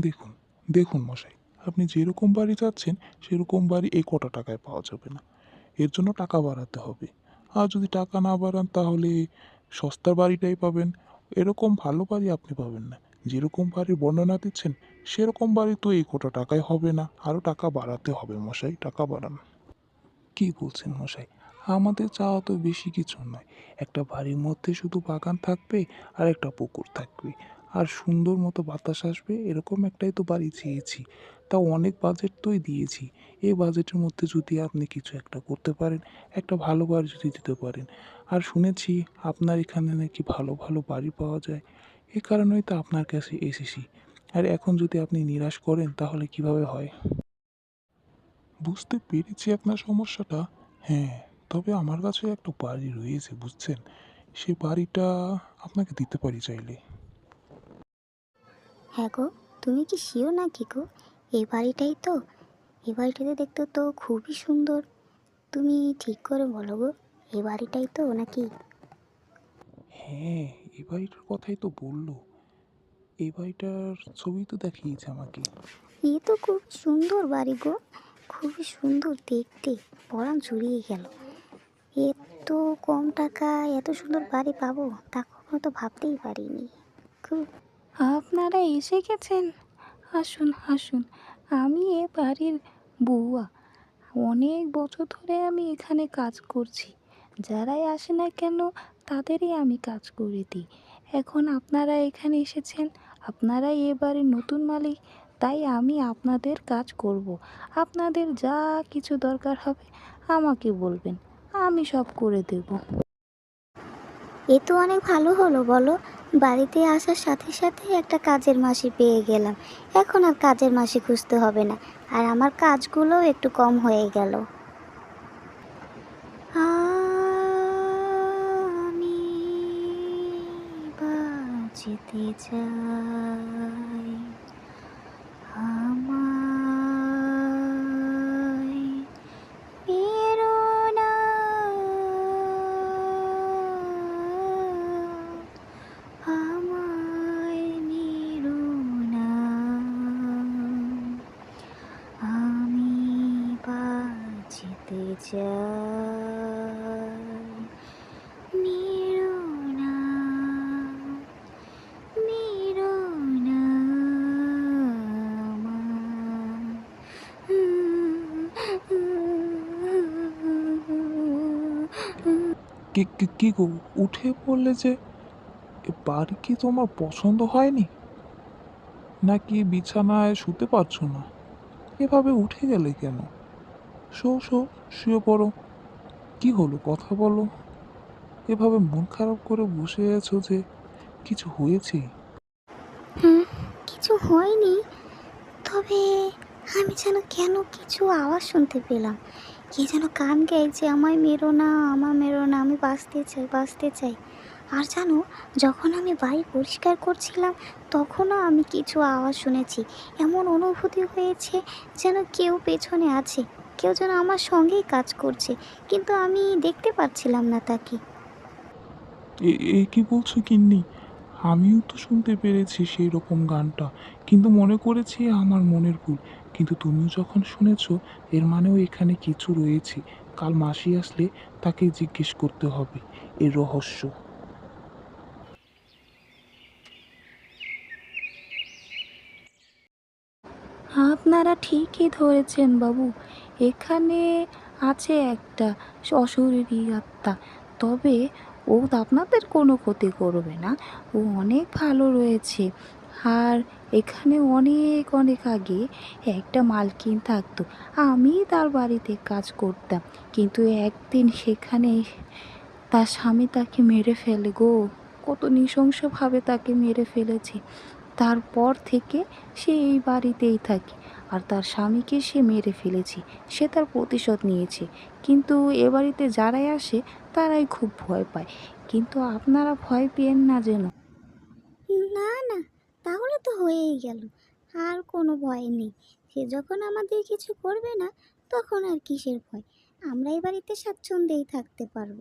দেখুন দেখুন মশাই, আপনি যেরকম বাড়ি চাচ্ছেন, সেরকম বাড়ি এই কটা টাকায় পাওয়া যাবে না। এর জন্য টাকা বাড়াতে হবে। আর যদি টাকা না বাড়ান, তাহলে সস্তার বাড়িটাই পাবেন। এরকম ভালো বাড়ি আপনি পাবেন না। যেরকম বাড়ির বর্ণনা দিচ্ছেন, সেরকম বাড়ি তো এই কোটা টাকায় হবে না। আরও টাকা বাড়াতে হবে মশাই, টাকা বাড়ান। কী বলছেন মশাই? আমাদের চাওয়া তো বেশি কিছু নয়। একটা বাড়ির মধ্যে শুধু বাগান থাকবে আর একটা পুকুর থাকবে। আর সুন্দর মতো বাতাস আসবে, এরকম একটাই তো বাড়ি চেয়েছি। তা অনেক বাজেট তোই দিয়েছি। এই বাজেটের মধ্যে যদি আপনি কিছু একটা করতে পারেন, একটা ভালো বাড়ি যদি দিতে পারেন। আর শুনেছি আপনার এখানে নাকি ভালো ভালো বাড়ি পাওয়া যায়। এ কারণেই তো আপনার কাছে এসেছি। আর এখন যদি আপনি নিরাশ করেন, তাহলে কীভাবে হয়? বুঝতে পেরেছি আপনার সমস্যাটা। হ্যাঁ তবে আমার কাছে একটা বাড়ি রয়েছে, বুঝছেন? সে বাড়িটা আপনাকে দিতে পারি চাইলে। হ্যাঁ গো তুমি কি শিও নাকি গো? এই বাড়িটাই তো। এই বাড়িটাতে দেখতে তো খুবই সুন্দর। তুমি ঠিক করে বলো গো এই বাড়িটাই তো নাকি? হ্যাঁ এই বাড়িটার কথাই তো বলল। এই বাড়িটার ছবি তো দেখিয়েছে আমাকে। এ তো খুব সুন্দর বাড়ি গো খুবই সুন্দর দেখতে পরাণ জুড়িয়ে গেল। এত কম টাকায় এত সুন্দর বাড়ি পাবো তা কখনো তো ভাবতেই পারিনি। খুব আপনারা এসে গেছেন? আসুন আসুন, আমি এ বাড়ির বউয়া। অনেক বছর ধরে আমি এখানে কাজ করছি। যারাই আসে না কেন, তাদেরই আমি কাজ করে দিই। এখন আপনারা এখানে এসেছেন আপনারাই এ বাড়ির নতুন মালিক, তাই আমি আপনাদের কাজ করব। আপনাদের যা কিছু দরকার হবে, আমাকে বলবেন, আমি সব করে দেবো। এ তো অনেক ভালো হলো, বলো। বাড়িতে আসার সাথে সাথে একটা কাজের মাসি পেয়ে গেলাম। এখন আর কাজের মাসি খুঁজতে হবে না। আর আমার কাজগুলো একটু কম হয়ে গেল। আমি বাঁচতে চাই। আমায় মেরো না আমায় মেরো না আমি চাই মেরো মেরো না কি কি কি গো, উঠে পড়লে যে বাড়ি কি তোমার পছন্দ হয়নি? নাকি বিছানায় শুতে পারছ না? এভাবে উঠে গেলে কেন? শো শো শুয়ে পড়ো। কি হলো? কথা বলো। এভাবে মন খারাপ করে বসে আছো যে কিছু হয়েছে? কিছু হয়নি। তবে আমি যেন কেন কিছু আওয়াজ শুনতে পেলাম। কে যেন কান গাইছে, আমায় মেরো না আমার মেরো না, আমি বাঁচতে চাই বাঁচতে চাই। আর জানো, যখন আমি বাড়ি পরিষ্কার করছিলাম, তখনও আমি কিছু আওয়াজ শুনেছি। এমন অনুভূতি হয়েছে যেন কেউ পেছনে আছে। কেউ যেন আমার সঙ্গেই কাজ করছে কিন্তু আমি দেখতে পাচ্ছিলাম না তাকে। এ- কি বলছো কিন্নি আমিও তো শুনতে পেরেছি সেই রকম গানটা কিন্তু মনে করেছি আমার মনের ভুল। কিন্তু তুমিও যখন শুনেছো এর মানেও এখানে কিছু রয়েছে। কাল মাসি আসলে তাকে জিজ্ঞেস করতে হবে এর রহস্য। আপনারা ঠিকই ধরেছেন বাবু। এখানে আছে একটা অশরীরী আত্মা। তবে ও আপনাদের কোনো ক্ষতি করবে না। ও অনেক ভালো রয়েছে। আর এখানে অনেক অনেক আগে একটা মালকিন থাকতো। আমি তার বাড়িতে কাজ করতাম। কিন্তু একদিন সেখানে তার স্বামী তাকে মেরে ফেলে গো। কত নৃশংসভাবে তাকে মেরে ফেলেছে। তারপর থেকে সে এই বাড়িতেই থাকে। আর তার স্বামীকে সে মেরে ফেলেছে, সে তার প্রতিশোধ নিয়েছে। কিন্তু এ বাড়িতে যারাই আসে, তারাই খুব ভয় পায়। কিন্তু আপনারা ভয় পেয়েন না যেন। না না, তাহলে তো হয়েই গেল। আর কোনো ভয় নেই। সে যখন আমাদের কিছু করবে না, তখন আর কিসের ভয়? আমরা এই বাড়িতে স্বাচ্ছন্দ্যেই থাকতে পারব।